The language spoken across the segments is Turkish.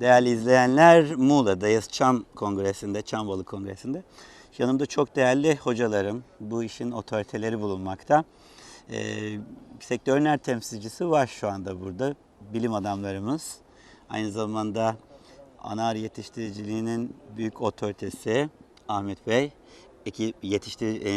Değerli izleyenler, Muğla'dayız. Çam Kongresi'nde, Çam Kongresi'nde. Yanımda çok değerli hocalarım, bu işin otoriteleri bulunmakta. Ee, sektörün her temsilcisi var şu anda burada. Bilim adamlarımız. Aynı zamanda anar yetiştiriciliğinin büyük otoritesi Ahmet Bey. Ekip, yetiştir, e,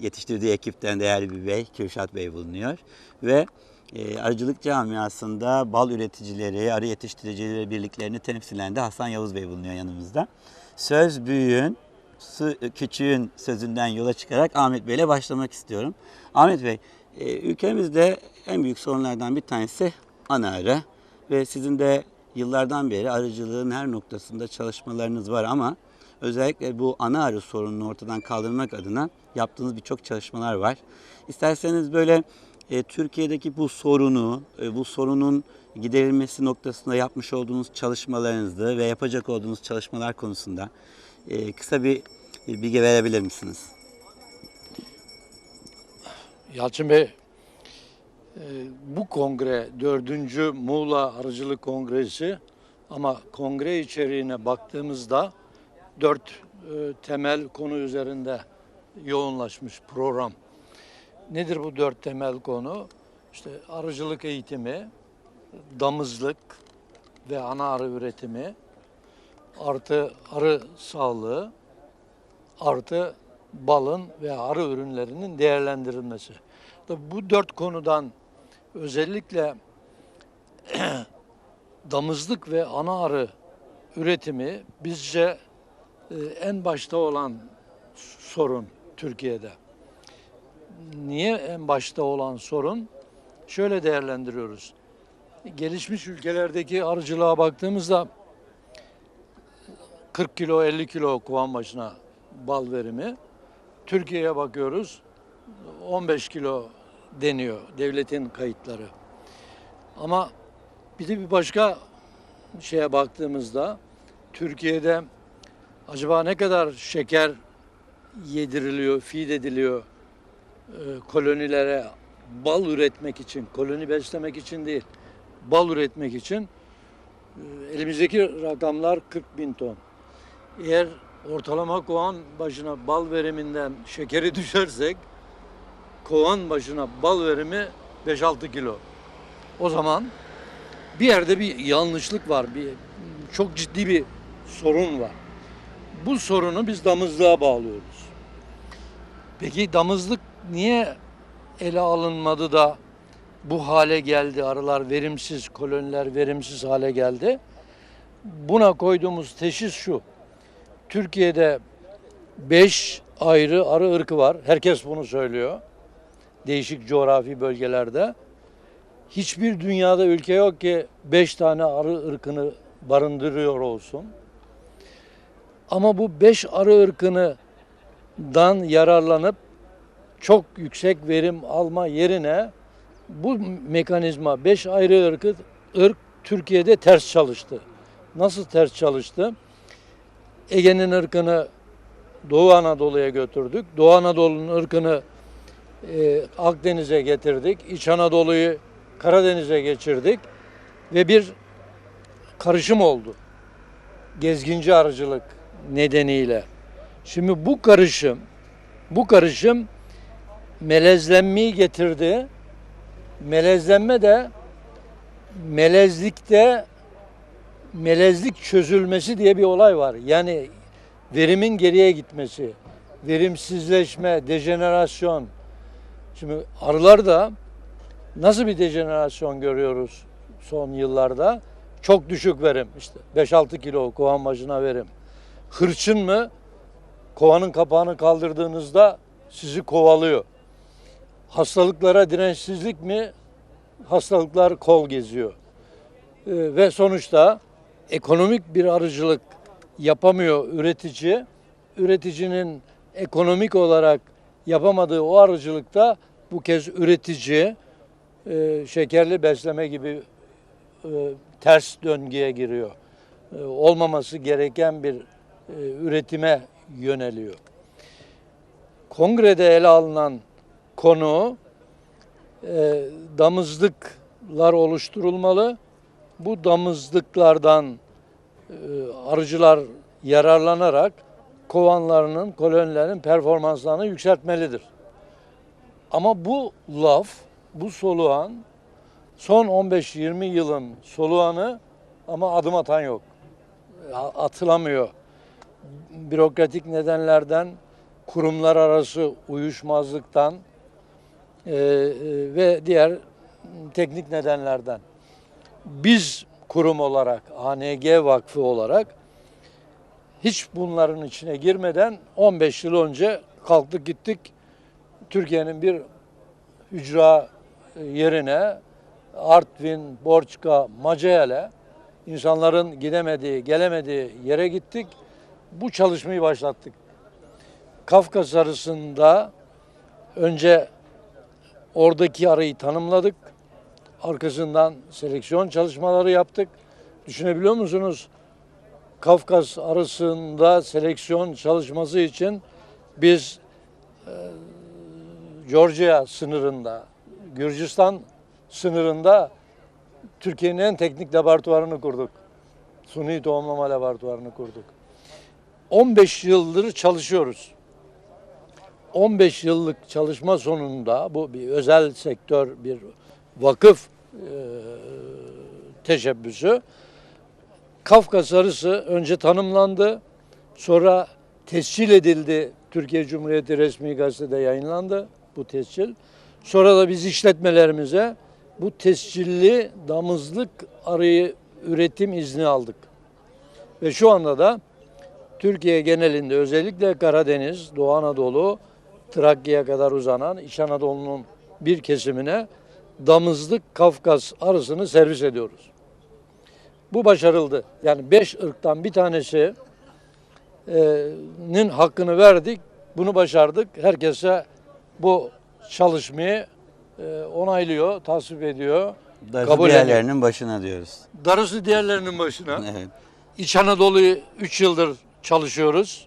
yetiştirdiği ekipten değerli bir bey, Kürşat Bey bulunuyor. Ve e, arıcılık camiasında bal üreticileri, arı yetiştiricileri birliklerini temsilen de Hasan Yavuz Bey bulunuyor yanımızda. Söz büyüğün, su, küçüğün sözünden yola çıkarak Ahmet Bey ile başlamak istiyorum. Ahmet Bey, e, ülkemizde en büyük sorunlardan bir tanesi ana arı. Ve sizin de yıllardan beri arıcılığın her noktasında çalışmalarınız var ama özellikle bu ana arı sorununu ortadan kaldırmak adına yaptığınız birçok çalışmalar var. İsterseniz böyle e, Türkiye'deki bu sorunu, e, bu sorunun giderilmesi noktasında yapmış olduğunuz çalışmalarınızı ve yapacak olduğunuz çalışmalar konusunda e, kısa bir, bir bilgi verebilir misiniz? Yalçın Bey, e, bu kongre dördüncü Muğla Arıcılık Kongresi ama kongre içeriğine baktığımızda dört e, temel konu üzerinde yoğunlaşmış program. Nedir bu dört temel konu? İşte arıcılık eğitimi, damızlık ve ana arı üretimi, artı arı sağlığı, artı balın ve arı ürünlerinin değerlendirilmesi. Bu dört konudan özellikle damızlık ve ana arı üretimi bizce e, en başta olan sorun Türkiye'de. Niye en başta olan sorun? Şöyle değerlendiriyoruz. Gelişmiş ülkelerdeki arıcılığa baktığımızda 40 kilo 50 kilo kovan başına bal verimi. Türkiye'ye bakıyoruz 15 kilo deniyor devletin kayıtları. Ama bir de bir başka şeye baktığımızda Türkiye'de acaba ne kadar şeker yediriliyor, feed ediliyor kolonilere bal üretmek için, koloni beslemek için değil, bal üretmek için e, elimizdeki rakamlar 40 bin ton. Eğer ortalama kovan başına bal veriminden şekeri düşersek kovan başına bal verimi 5-6 kilo. O zaman bir yerde bir yanlışlık var, bir çok ciddi bir sorun var. Bu sorunu biz damızlığa bağlıyoruz. Peki damızlık niye ele alınmadı da bu hale geldi? Arılar verimsiz, koloniler verimsiz hale geldi. Buna koyduğumuz teşhis şu. Türkiye'de 5 ayrı arı ırkı var. Herkes bunu söylüyor. Değişik coğrafi bölgelerde. Hiçbir dünyada ülke yok ki 5 tane arı ırkını barındırıyor olsun. Ama bu 5 arı ırkını dan yararlanıp çok yüksek verim alma yerine bu mekanizma 5 ayrı ırkı ırk Türkiye'de ters çalıştı. Nasıl ters çalıştı? Ege'nin ırkını Doğu Anadolu'ya götürdük. Doğu Anadolu'nun ırkını e, Akdeniz'e getirdik. İç Anadolu'yu Karadeniz'e geçirdik. Ve bir karışım oldu. Gezginci arıcılık nedeniyle. Şimdi bu karışım, bu karışım melezlenmeyi getirdi. Melezlenme de melezlikte melezlik çözülmesi diye bir olay var. Yani verimin geriye gitmesi, verimsizleşme, dejenerasyon. Şimdi arılar da nasıl bir dejenerasyon görüyoruz son yıllarda? Çok düşük verim işte 5-6 kilo kovan başına verim. Hırçın mı? Kovanın kapağını kaldırdığınızda sizi kovalıyor. Hastalıklara dirençsizlik mi? Hastalıklar kol geziyor. Ee, ve sonuçta ekonomik bir arıcılık yapamıyor üretici. Üreticinin ekonomik olarak yapamadığı o arıcılıkta bu kez üretici e, şekerli besleme gibi e, ters döngüye giriyor. E, olmaması gereken bir e, üretime yöneliyor. Kongrede ele alınan konu e, damızlıklar oluşturulmalı. Bu damızlıklardan arıcılar yararlanarak kovanlarının, kolonilerin performanslarını yükseltmelidir. Ama bu laf, bu soluğan son 15-20 yılın soluğanı ama adım atan yok. A- Atılamıyor. Bürokratik nedenlerden, kurumlar arası uyuşmazlıktan e, e, ve diğer teknik nedenlerden. Biz kurum olarak, ANG Vakfı olarak hiç bunların içine girmeden 15 yıl önce kalktık gittik Türkiye'nin bir ücra yerine Artvin, Borçka, Macaeli insanların gidemediği, gelemediği yere gittik. Bu çalışmayı başlattık. Kafkas arasında önce oradaki arayı tanımladık. Arkasından seleksiyon çalışmaları yaptık. Düşünebiliyor musunuz? Kafkas arasında seleksiyon çalışması için biz e, Georgia sınırında, Gürcistan sınırında Türkiye'nin en teknik laboratuvarını kurduk. Suni tohumlama laboratuvarını kurduk. 15 yıldır çalışıyoruz. 15 yıllık çalışma sonunda bu bir özel sektör, bir vakıf e, teşebbüsü. Kafkas arısı önce tanımlandı, sonra tescil edildi. Türkiye Cumhuriyeti resmi gazetede yayınlandı bu tescil. Sonra da biz işletmelerimize bu tescilli damızlık arıyı üretim izni aldık. Ve şu anda da Türkiye genelinde özellikle Karadeniz, Doğu Anadolu, Trakya'ya kadar uzanan İç Anadolu'nun bir kesimine damızlık Kafkas arısını servis ediyoruz. Bu başarıldı. Yani beş ırktan bir tanesinin hakkını verdik. Bunu başardık. Herkese bu çalışmayı e, onaylıyor, tasvip ediyor. Darısı Kabul diğerlerinin başına diyoruz. Darısı diğerlerinin başına. Evet. İç Anadolu'yu 3 yıldır çalışıyoruz.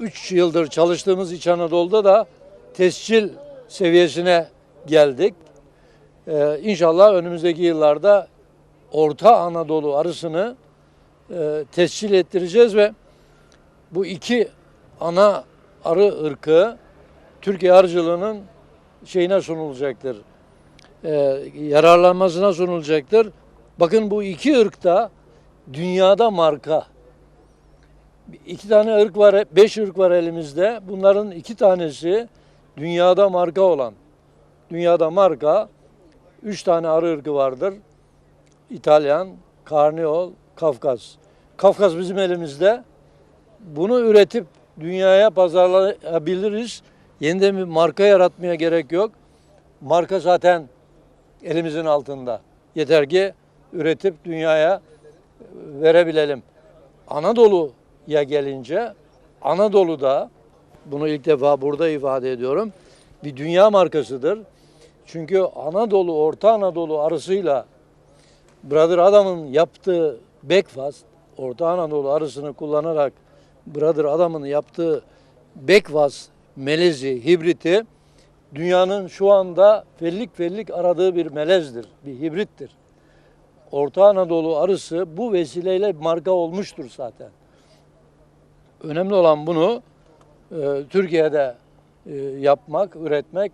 3 yıldır çalıştığımız İç Anadolu'da da tescil seviyesine geldik. Ee, inşallah önümüzdeki yıllarda Orta Anadolu arısını e, tescil ettireceğiz ve bu iki ana arı ırkı Türkiye arıcılığının şeyine sunulacaktır. Ee, yararlanmasına sunulacaktır. Bakın bu iki ırk da dünyada marka. İki tane ırk var, beş ırk var elimizde. Bunların iki tanesi dünyada marka olan. Dünyada marka, üç tane arı ırkı vardır. İtalyan, Karniol, Kafkas. Kafkas bizim elimizde. Bunu üretip dünyaya pazarlayabiliriz. Yeniden bir marka yaratmaya gerek yok. Marka zaten elimizin altında. Yeter ki üretip dünyaya verebilelim. Anadolu'ya gelince Anadolu'da bunu ilk defa burada ifade ediyorum. Bir dünya markasıdır. Çünkü Anadolu, Orta Anadolu arısıyla Brother Adam'ın yaptığı Backfast, Orta Anadolu arısını kullanarak Brother Adam'ın yaptığı Backfast melezi, hibriti dünyanın şu anda fellik fellik aradığı bir melezdir, bir hibrittir. Orta Anadolu arısı bu vesileyle marka olmuştur zaten. Önemli olan bunu e, Türkiye'de e, yapmak, üretmek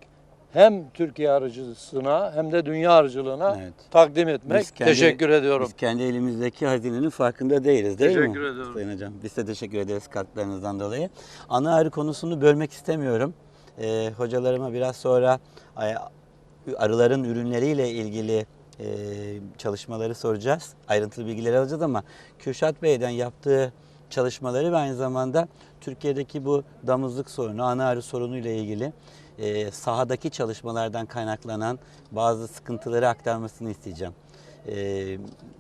hem Türkiye arıcısına hem de dünya arıcılığına Evet. takdim etmek. Biz kendi- Teşekkür ediyorum. Biz kendi elimizdeki hazinenin farkında değiliz değil mi? Teşekkür ediyorum. Sayın Hocam. Biz de teşekkür ederiz katkılarınızdan dolayı. Ana arı konusunu bölmek istemiyorum. Ee, hocalarıma biraz sonra arıların ürünleriyle ilgili e, çalışmaları soracağız. Ayrıntılı bilgileri alacağız ama Kürşat Bey'den yaptığı çalışmaları ve aynı zamanda Türkiye'deki bu damızlık sorunu, ana arı sorunu ile ilgili e, sahadaki çalışmalardan kaynaklanan bazı sıkıntıları aktarmasını isteyeceğim. E,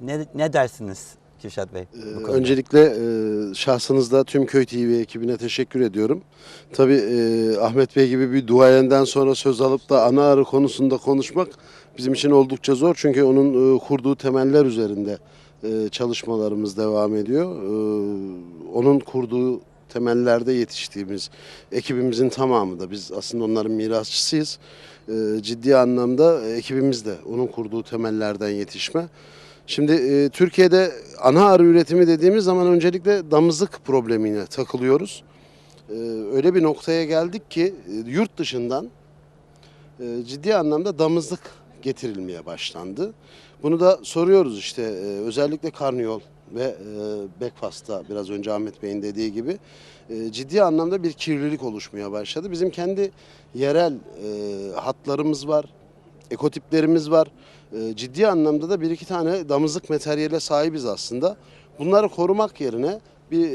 ne, ne dersiniz Kürşat Bey? bu konuda? Öncelikle e, şahsınızda tüm Köy TV ekibine teşekkür ediyorum. Tabii e, Ahmet Bey gibi bir duayenden sonra söz alıp da ana arı konusunda konuşmak bizim için oldukça zor. Çünkü onun e, kurduğu temeller üzerinde e, çalışmalarımız devam ediyor. E, onun kurduğu temellerde yetiştiğimiz ekibimizin tamamı da biz aslında onların mirasçısıyız. E, ciddi anlamda ekibimiz de onun kurduğu temellerden yetişme. Şimdi Türkiye'de ana arı üretimi dediğimiz zaman öncelikle damızlık problemine takılıyoruz. Öyle bir noktaya geldik ki yurt dışından ciddi anlamda damızlık getirilmeye başlandı. Bunu da soruyoruz işte e, özellikle karniyol ve e, Bekfast'ta biraz önce Ahmet Bey'in dediği gibi e, ciddi anlamda bir kirlilik oluşmaya başladı. Bizim kendi yerel hatlarımız var, ekotiplerimiz var. Ciddi anlamda da bir iki tane damızlık materyale sahibiz aslında. Bunları korumak yerine bir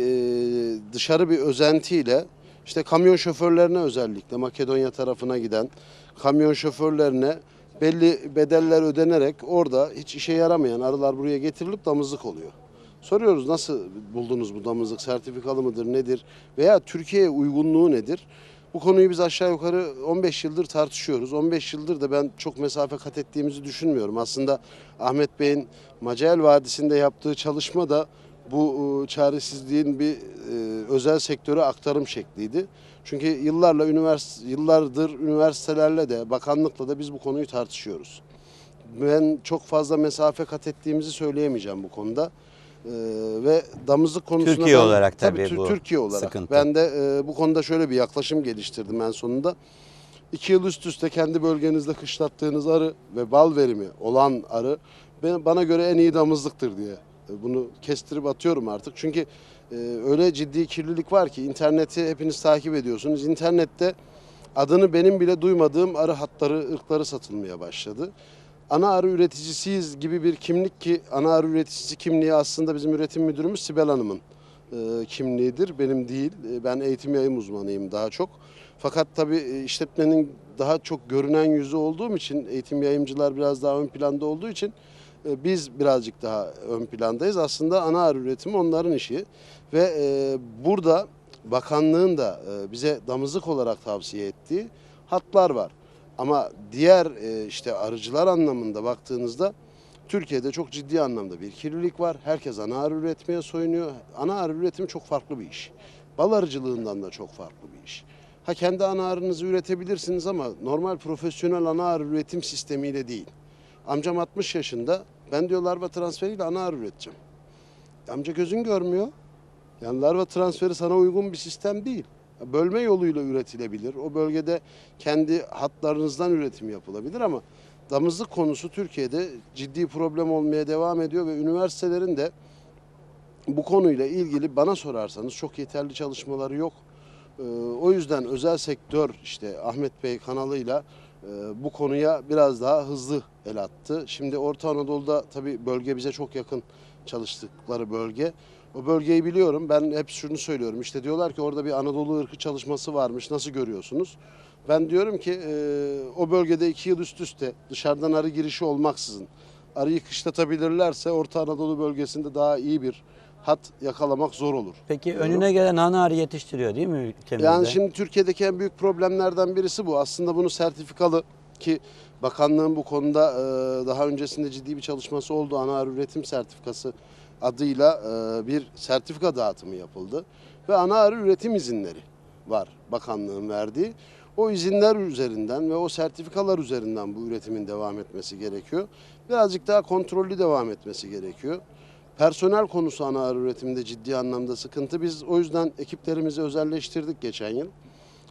dışarı bir özentiyle işte kamyon şoförlerine özellikle Makedonya tarafına giden kamyon şoförlerine belli bedeller ödenerek orada hiç işe yaramayan arılar buraya getirilip damızlık oluyor. Soruyoruz nasıl buldunuz bu damızlık sertifikalı mıdır nedir veya Türkiye'ye uygunluğu nedir? Bu konuyu biz aşağı yukarı 15 yıldır tartışıyoruz. 15 yıldır da ben çok mesafe kat ettiğimizi düşünmüyorum. Aslında Ahmet Bey'in Macael Vadisi'nde yaptığı çalışma da bu e, çaresizliğin bir e, özel sektöre aktarım şekliydi. Çünkü yıllarla üniversite yıllardır üniversitelerle de bakanlıkla da biz bu konuyu tartışıyoruz. Ben çok fazla mesafe kat ettiğimizi söyleyemeyeceğim bu konuda. Ee, ve damızlık konusunda Türkiye ben- olarak tabii Tür- bu Türkiye olarak. sıkıntı. Ben de e, bu konuda şöyle bir yaklaşım geliştirdim en sonunda. İki yıl üst üste kendi bölgenizde kışlattığınız arı ve bal verimi olan arı bana göre en iyi damızlıktır diye e, bunu kestirip atıyorum artık. Çünkü e, öyle ciddi kirlilik var ki interneti hepiniz takip ediyorsunuz. İnternette adını benim bile duymadığım arı hatları, ırkları satılmaya başladı. Ana arı üreticisiyiz gibi bir kimlik ki ana arı üreticisi kimliği aslında bizim üretim müdürümüz Sibel Hanım'ın e, kimliğidir. Benim değil. E, ben eğitim yayım uzmanıyım daha çok. Fakat tabii e, işletmenin daha çok görünen yüzü olduğum için eğitim yayımcılar biraz daha ön planda olduğu için biz birazcık daha ön plandayız. Aslında ana arı üretimi onların işi ve e, burada bakanlığın da e, bize damızlık olarak tavsiye ettiği hatlar var. Ama diğer e, işte arıcılar anlamında baktığınızda Türkiye'de çok ciddi anlamda bir kirlilik var. Herkes ana arı üretmeye soyunuyor. Ana arı üretimi çok farklı bir iş. Bal arıcılığından da çok farklı bir iş. Ha kendi ana arınızı üretebilirsiniz ama normal profesyonel ana arı üretim sistemiyle değil. Amcam 60 yaşında. Ben diyor larva transferiyle ana arı üreteceğim. Amca gözün görmüyor. Yani larva transferi sana uygun bir sistem değil. Bölme yoluyla üretilebilir. O bölgede kendi hatlarınızdan üretim yapılabilir ama damızlık konusu Türkiye'de ciddi problem olmaya devam ediyor ve üniversitelerin de bu konuyla ilgili bana sorarsanız çok yeterli çalışmaları yok. Ee, o yüzden özel sektör işte Ahmet Bey kanalıyla e, bu konuya biraz daha hızlı el attı. Şimdi Orta Anadolu'da tabii bölge bize çok yakın çalıştıkları bölge. O bölgeyi biliyorum. Ben hep şunu söylüyorum. İşte diyorlar ki orada bir Anadolu ırkı çalışması varmış. Nasıl görüyorsunuz? Ben diyorum ki e, o bölgede iki yıl üst üste dışarıdan arı girişi olmaksızın arıyı kışlatabilirlerse Orta Anadolu bölgesinde daha iyi bir hat yakalamak zor olur. Peki önüne gelen ana arı yetiştiriyor değil mi ülkemizde? Yani şimdi Türkiye'deki en büyük problemlerden birisi bu. Aslında bunu sertifikalı ki bakanlığın bu konuda e, daha öncesinde ciddi bir çalışması oldu. Ana arı üretim sertifikası adıyla e, bir sertifika dağıtımı yapıldı. Ve ana arı üretim izinleri var bakanlığın verdiği. O izinler üzerinden ve o sertifikalar üzerinden bu üretimin devam etmesi gerekiyor. Birazcık daha kontrollü devam etmesi gerekiyor. Personel konusu ana arı üretiminde ciddi anlamda sıkıntı. Biz o yüzden ekiplerimizi özelleştirdik geçen yıl.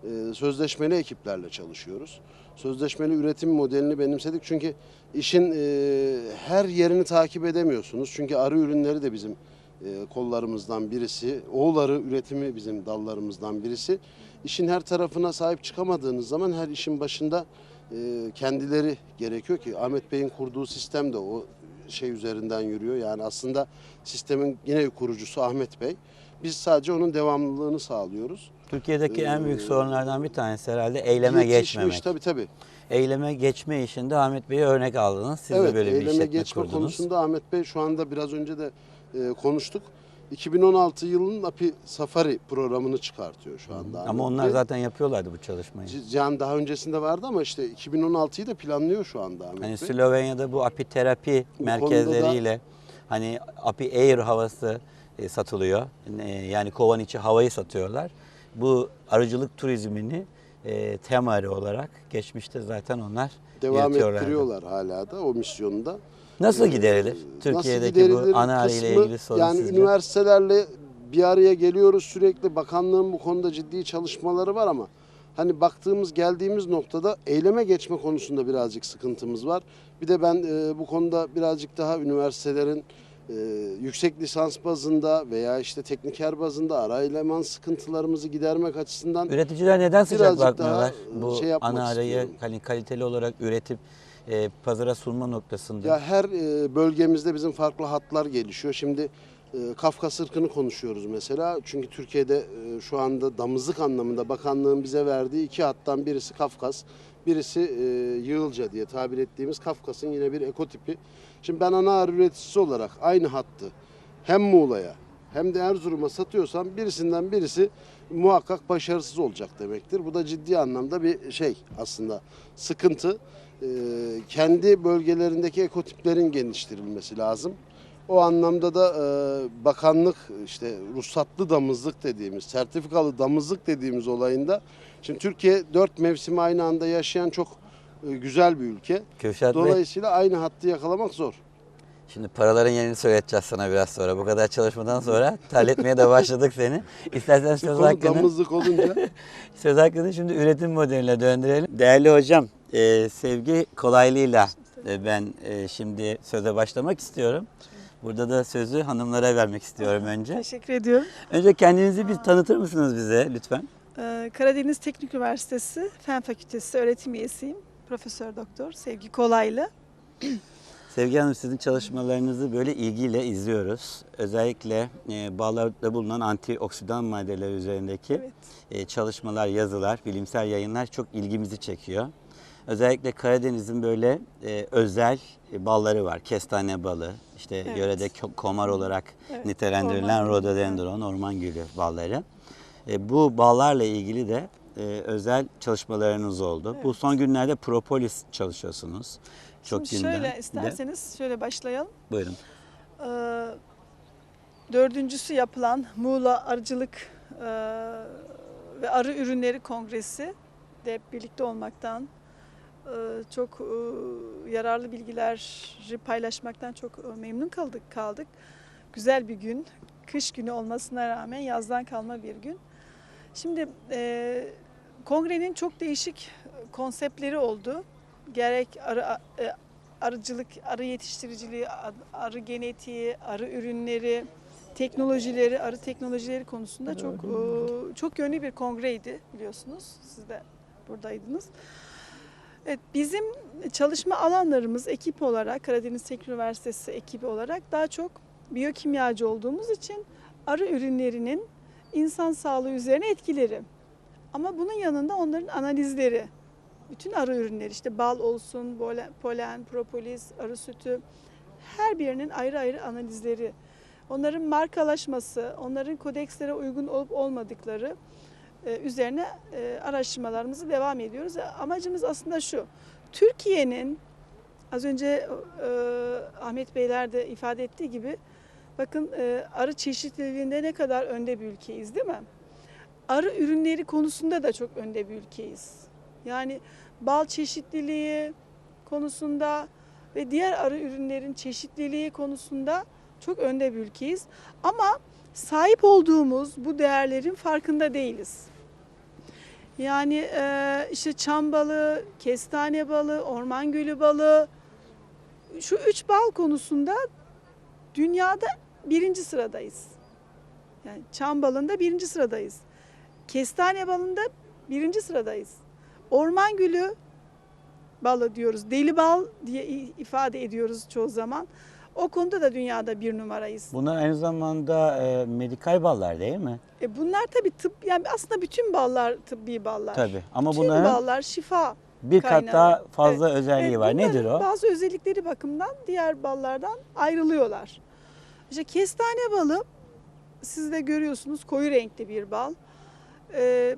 Ee, Sözleşmeli ekiplerle çalışıyoruz. Sözleşmeli üretim modelini benimsedik çünkü işin e, her yerini takip edemiyorsunuz. Çünkü arı ürünleri de bizim e, kollarımızdan birisi. Oğul arı üretimi bizim dallarımızdan birisi. İşin her tarafına sahip çıkamadığınız zaman her işin başında e, kendileri gerekiyor ki Ahmet Bey'in kurduğu sistem de o şey üzerinden yürüyor. Yani aslında sistemin yine kurucusu Ahmet Bey. Biz sadece onun devamlılığını sağlıyoruz. Türkiye'deki en büyük Ee, sorunlardan bir tanesi herhalde eyleme Yetişmiş, geçmemek. Tabii tabii. Eyleme geçme işinde Ahmet Bey'e örnek aldınız. Siz evet, de böyle bir eyleme işletme geçme kurdunuz. konusunda Ahmet Bey şu anda biraz önce de e, konuştuk. 2016 yılının API Safari programını çıkartıyor şu anda. Ama Ahmet onlar Bey. zaten yapıyorlardı bu çalışmayı. C- Yani daha öncesinde vardı ama işte 2016'yı da planlıyor şu anda Ahmet Hani Bey. Slovenya'da bu apiterapi Bu merkezleriyle hani api air havası e, satılıyor. E, Yani kovan içi havayı satıyorlar. Bu arıcılık turizmini e, temari olarak geçmişte zaten onlar Devam ettiriyorlar hala da o misyonda. Nasıl giderilir? Nasıl Türkiye'deki giderilir bu ana ile ilgili sorun Yani sizce? üniversitelerle bir araya geliyoruz sürekli. Bakanlığın bu konuda ciddi çalışmaları var ama hani baktığımız geldiğimiz noktada eyleme geçme konusunda birazcık sıkıntımız var. Bir de ben e, bu konuda birazcık daha üniversitelerin e, yüksek lisans bazında veya işte tekniker bazında ara eleman sıkıntılarımızı gidermek açısından Üreticiler neden sıcak bakmıyorlar? daha, Bu şey ana arayı hani kaliteli olarak üretip e, pazara sunma noktasında. Ya her e, bölgemizde bizim farklı hatlar gelişiyor. Şimdi e, Kafkas ırkını konuşuyoruz mesela. Çünkü Türkiye'de e, şu anda damızlık anlamında bakanlığın bize verdiği iki hattan birisi Kafkas, birisi e, Yığılca diye tabir ettiğimiz Kafkas'ın yine bir ekotipi. Şimdi ben ana arı üreticisi olarak aynı hattı hem Muğla'ya hem de Erzurum'a satıyorsam birisinden birisi muhakkak başarısız olacak demektir. Bu da ciddi anlamda bir şey aslında sıkıntı. Ee, kendi bölgelerindeki ekotiplerin geliştirilmesi lazım. O anlamda da e, bakanlık işte ruhsatlı damızlık dediğimiz, sertifikalı damızlık dediğimiz olayında şimdi Türkiye dört mevsimi aynı anda yaşayan çok e, güzel bir ülke. Kürşat Bey, Dolayısıyla aynı hattı yakalamak zor. şimdi paraların yerini söyleteceğiz sana biraz sonra. Bu kadar çalışmadan sonra terletmeye de başladık seni. İstersen söz Konu hakkını, damızlık olunca söz hakkını şimdi üretim modeline döndürelim. Değerli hocam, e, sevgi kolaylığıyla e, ben e, şimdi söze başlamak istiyorum. Burada da sözü hanımlara vermek istiyorum önce. Teşekkür ediyorum. Önce kendinizi bir tanıtır mısınız bize lütfen? Ee, Karadeniz Teknik Üniversitesi Fen Fakültesi öğretim üyesiyim. Profesör Doktor Sevgi Kolaylı. Sevgi Hanım sizin çalışmalarınızı böyle ilgiyle izliyoruz. Özellikle e, bağlarda bulunan antioksidan maddeler üzerindeki Evet. e, çalışmalar, yazılar, bilimsel yayınlar çok ilgimizi çekiyor. Özellikle Karadeniz'in böyle e, özel e, balları var. Kestane balı, işte Evet. yörede ko- komar olarak Evet, nitelendirilen orman gülü, rhododendron, orman gülü balları. E, bu ballarla ilgili de e, özel çalışmalarınız oldu. Bu Evet. son günlerde propolis çalışıyorsunuz. Çok Şimdi gündem. şöyle Bir de- isterseniz şöyle başlayalım. Buyurun. Ee, dördüncüsü yapılan Muğla Arıcılık e, ve Arı Ürünleri Kongresi de birlikte olmaktan çok e, yararlı bilgileri paylaşmaktan çok e, memnun kaldık kaldık. Güzel bir gün, kış günü olmasına rağmen yazdan kalma bir gün. Şimdi e, kongrenin çok değişik konseptleri oldu. Gerek arı, e, arıcılık, arı yetiştiriciliği, arı genetiği, arı ürünleri, teknolojileri, arı teknolojileri konusunda çok çok yönlü bir kongreydi biliyorsunuz. Siz de buradaydınız. Evet, bizim çalışma alanlarımız ekip olarak Karadeniz Teknik Üniversitesi ekibi olarak daha çok biyokimyacı olduğumuz için arı ürünlerinin insan sağlığı üzerine etkileri. Ama bunun yanında onların analizleri. Bütün arı ürünleri işte bal olsun, polen, propolis, arı sütü her birinin ayrı ayrı analizleri. Onların markalaşması, onların kodekslere uygun olup olmadıkları üzerine e, araştırmalarımızı devam ediyoruz. E, Amacımız aslında şu. Türkiye'nin az önce e, Ahmet Beyler de ifade ettiği gibi bakın e, arı çeşitliliğinde ne kadar önde bir ülkeyiz değil mi? Arı ürünleri konusunda da çok önde bir ülkeyiz. Yani bal çeşitliliği konusunda ve diğer arı ürünlerin çeşitliliği konusunda çok önde bir ülkeyiz. Ama sahip olduğumuz bu değerlerin farkında değiliz. Yani e, işte çam balı, kestane balı, orman gülü balı şu üç bal konusunda dünyada birinci sıradayız. Yani çam balında birinci sıradayız. Kestane balında birinci sıradayız. Orman gülü balı diyoruz. Deli bal diye ifade ediyoruz çoğu zaman. O konuda da dünyada bir numarayız. Bunlar aynı zamanda e, medikal ballar değil mi? E bunlar tabii tıp yani aslında bütün ballar tıbbi ballar. Tabii. Ama bütün bunların ballar şifa. bir kat daha fazla özelliği Evet, var. Nedir o? Bazı özellikleri bakımından diğer ballardan ayrılıyorlar. İşte kestane balı siz de görüyorsunuz koyu renkli bir bal. Ee,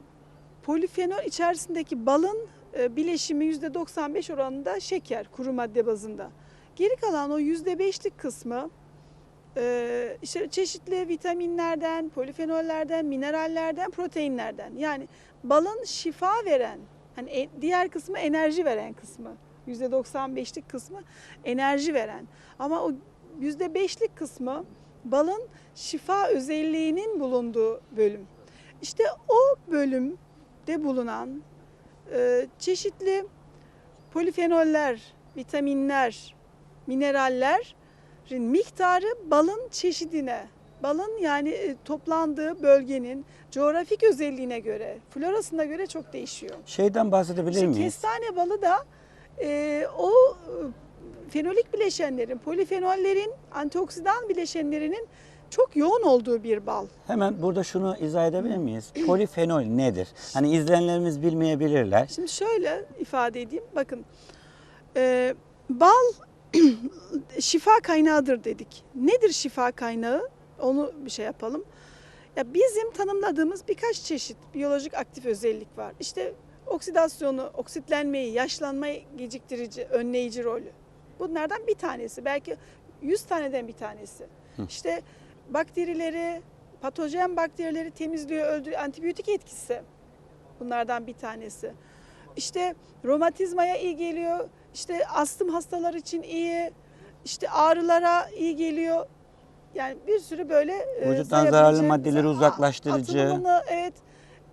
polifenol içerisindeki balın e, bileşimi %95 oranında şeker kuru madde bazında. Geri kalan o %5'lik kısmı e, işte çeşitli vitaminlerden, polifenollerden, minerallerden, proteinlerden. Yani balın şifa veren, hani e- diğer kısmı enerji veren kısmı %95'lik kısmı enerji veren. Ama o %5'lik kısmı balın şifa özelliğinin bulunduğu bölüm. İşte o bölümde bulunan e, çeşitli polifenoller, vitaminler, minerallerin miktarı balın çeşidine, balın yani e, toplandığı bölgenin coğrafik özelliğine göre, florasına göre çok değişiyor. Şeyden bahsedebilir İşte miyiz? kestane balı da e, o e, fenolik bileşenlerin, polifenollerin, antioksidan bileşenlerinin çok yoğun olduğu bir bal. Hemen burada şunu izah edebilir miyiz? Polifenol nedir? Hani izleyenlerimiz bilmeyebilirler. Şimdi şöyle ifade edeyim. Bakın e, bal şifa kaynağıdır dedik. Nedir şifa kaynağı? Onu bir şey yapalım. Ya bizim tanımladığımız birkaç çeşit biyolojik aktif özellik var. İşte oksidasyonu, oksitlenmeyi, yaşlanmayı geciktirici, önleyici rolü. Bunlardan bir tanesi. Belki 100 taneden bir tanesi. İşte bakterileri, patojen bakterileri temizliyor, öldürüyor. Antibiyotik etkisi bunlardan bir tanesi. İşte romatizmaya iyi geliyor. İşte astım hastalar için iyi. İşte ağrılara iyi geliyor. Yani bir sürü böyle e, Vücuttan zararlı maddeleri uzaklaştırıcı. atılımını, evet.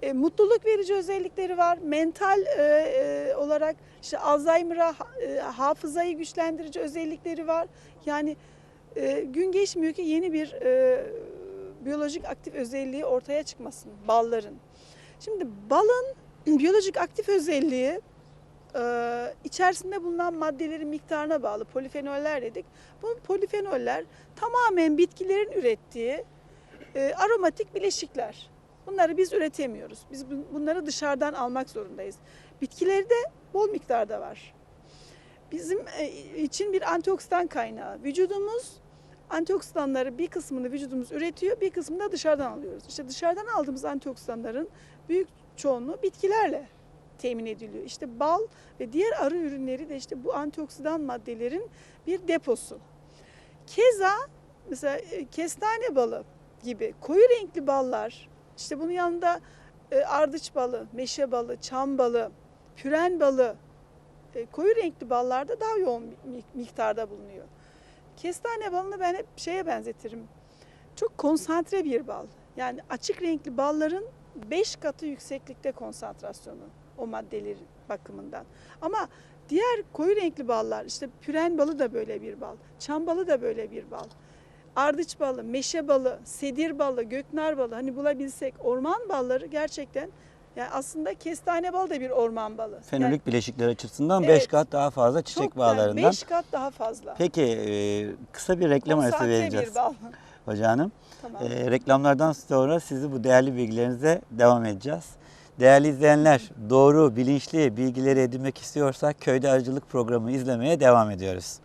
E, mutluluk verici özellikleri var. Mental e, e, olarak işte Alzheimer'a e, hafızayı güçlendirici özellikleri var. Yani e, gün geçmiyor ki yeni bir e, biyolojik aktif özelliği ortaya çıkmasın balların. Şimdi balın biyolojik aktif özelliği e, içerisinde bulunan maddelerin miktarına bağlı polifenoller dedik. Bu polifenoller tamamen bitkilerin ürettiği e, aromatik bileşikler. Bunları biz üretemiyoruz. Biz bu- bunları dışarıdan almak zorundayız. Bitkilerde bol miktarda var. Bizim e, için bir antioksidan kaynağı. Vücudumuz antioksidanları bir kısmını vücudumuz üretiyor, bir kısmını da dışarıdan alıyoruz. İşte dışarıdan aldığımız antioksidanların büyük çoğunluğu bitkilerle temin ediliyor. İşte bal ve diğer arı ürünleri de işte bu antioksidan maddelerin bir deposu. Keza mesela e, kestane balı gibi koyu renkli ballar, işte bunun yanında e, ardıç balı, meşe balı, çam balı, püren balı, e, koyu renkli ballarda daha yoğun mi- miktarda bulunuyor. Kestane balını ben hep şeye benzetirim. Çok konsantre bir bal. Yani açık renkli balların 5 katı yükseklikte konsantrasyonu o maddeleri bakımından. Ama diğer koyu renkli ballar işte püren balı da böyle bir bal, çam balı da böyle bir bal. Ardıç balı, meşe balı, sedir balı, göknar balı hani bulabilsek orman balları gerçekten yani aslında kestane balı da bir orman balı. Yani Fenolik bileşikler açısından 5 Evet. kat daha fazla çiçek çok bağlarından. 5 kat daha fazla. Peki e, kısa bir reklam arası vereceğiz bir bal. Hoca Hanım. tamam. E, reklamlardan sonra sizi bu değerli bilgilerinize devam edeceğiz. Değerli izleyenler, doğru, bilinçli bilgileri edinmek istiyorsak köyde arıcılık programı izlemeye devam ediyoruz.